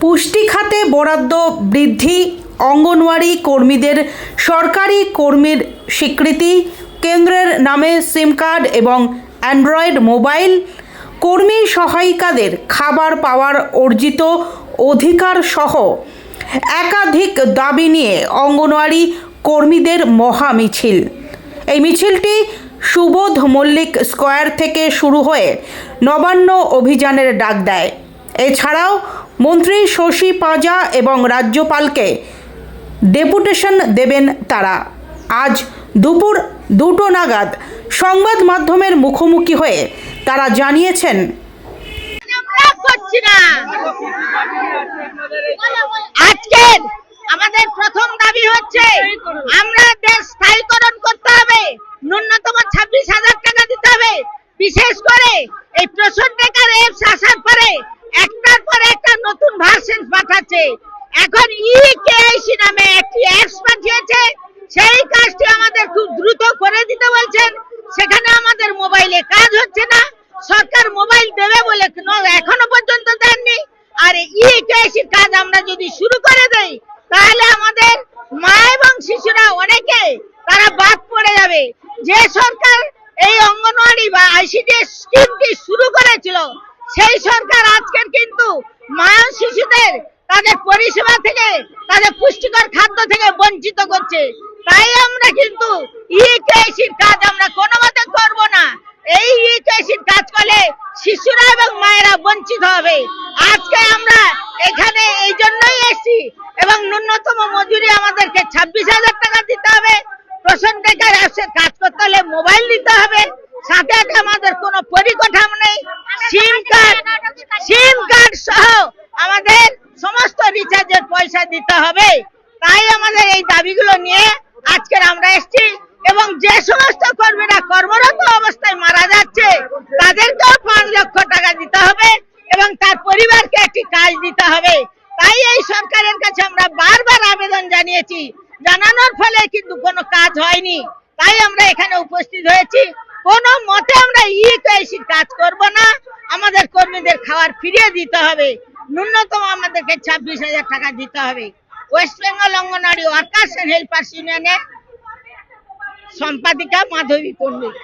পুষ্টি খাতে বরাদ্দ বৃদ্ধি, অঙ্গনওয়াড়ি কর্মীদের সরকারি কর্মীর স্বীকৃতি, কেন্দ্রের নামে সিম কার্ড এবং অ্যান্ড্রয়েড মোবাইল, কর্মী সহায়িকাদের খাবার পাওয়ার অর্জিত অধিকার সহ একাধিক দাবি নিয়ে অঙ্গনওয়াড়ি কর্মীদের মহা মিছিল এই মিছিলটি সুবোধ মল্লিক স্কোয়ার থেকে শুরু হয়ে নবান্ন অভিযানের ডাক দেয়। এছাড়াও মন্ত্রী শশী পাজা এবং রাজ্যপালকে ডেপুটেশন দেবেন তারা। আজ দুপুর দুটো নাগাদ সংবাদ মাধ্যমের মুখোমুখি হয়ে তারা জানিয়েছেন আজকের আমাদের প্রথম দাবি হচ্ছে, আমরা দেশ স্থায়ীকরণ করতে হবে। ন্যূনতম ছাব্বিশ হাজার টাকা দিতে হবে। বিশেষ করে এই প্রসন বেকার এপস আসার পরে, একটার পর একটা পাঠাচ্ছে এখন ই কেআইসি নামে একটি অ্যাপস পাঠিয়েছে সেই কাজটি আমাদের খুব দ্রুত করে দিতে বলছেন। সেখানে আমাদের মোবাইলে কাজ হচ্ছে না। সরকার মোবাইল দেবে বলে এখনও পর্যন্ত দেননি। আর ই কেআইসির কাজ আমরা যদি শুরু করে দেই, তাহলে আমাদের মা এবং শিশুরা অনেকে তারা বাদ পড়ে যাবে। যে সরকার এই অঙ্গনওয়াড়ি বা আইসিডি স্কিমটি শুরু করেছিল, সেই সরকার আজকের কিন্তু মা শিশুদের তাদের পরিষেবা থেকে, তাদের পুষ্টিকর খাদ্য থেকে বঞ্চিত করছে। তাই আমরা কিন্তু ই কেসির কাজ আমরা কোনো মতে করব না। এই ই কেসির কাজ করলে শিশুরা এবং মায়েরা বঞ্চিত হবে। আজকে আমরা এখানে এই জন্যই এসেছি এবং ন্যূনতম মজুরি আমাদেরকে ছাব্বিশ হাজার টাকা দিতে হবে। বেকার কাজ করতে হলে মোবাইল দিতে হবে। সাথে আমাদের কোনো পরিকাঠামো নেই সিম কার্ড সিম কার্ড সহ আমাদের সমস্ত রিচার্জের পয়সা দিতে হবে। তাই আমাদের এই দাবিগুলো নিয়ে আজকের আমরা এসেছি এবং যে সমস্ত কর্মীরা কর্মরত অবস্থায় মারা যাচ্ছে, তাদেরকেও পাঁচ লক্ষ টাকা দিতে হবে এবং তার পরিবারকে একটি কাজ দিতে হবে। তাই এই সরকারের কাছে আমরা বারবার আবেদন জানিয়েছি। জানানোর ফলে কিন্তু কোনো কাজ হয়নি। তাই আমরা এখানে উপস্থিত হয়েছি। কোনো মতে আমরা ই কাজ করব না। আমাদের কর্মীদের খাবার ফিরিয়ে দিতে হবে। ন্যূনতম আমাদেরকে ছাব্বিশ হাজার টাকা দিতে হবে। West Bengal anganwadi workers helpers ইউনিয়নের সম্পাদিকা মাধবী পণ্ডিত।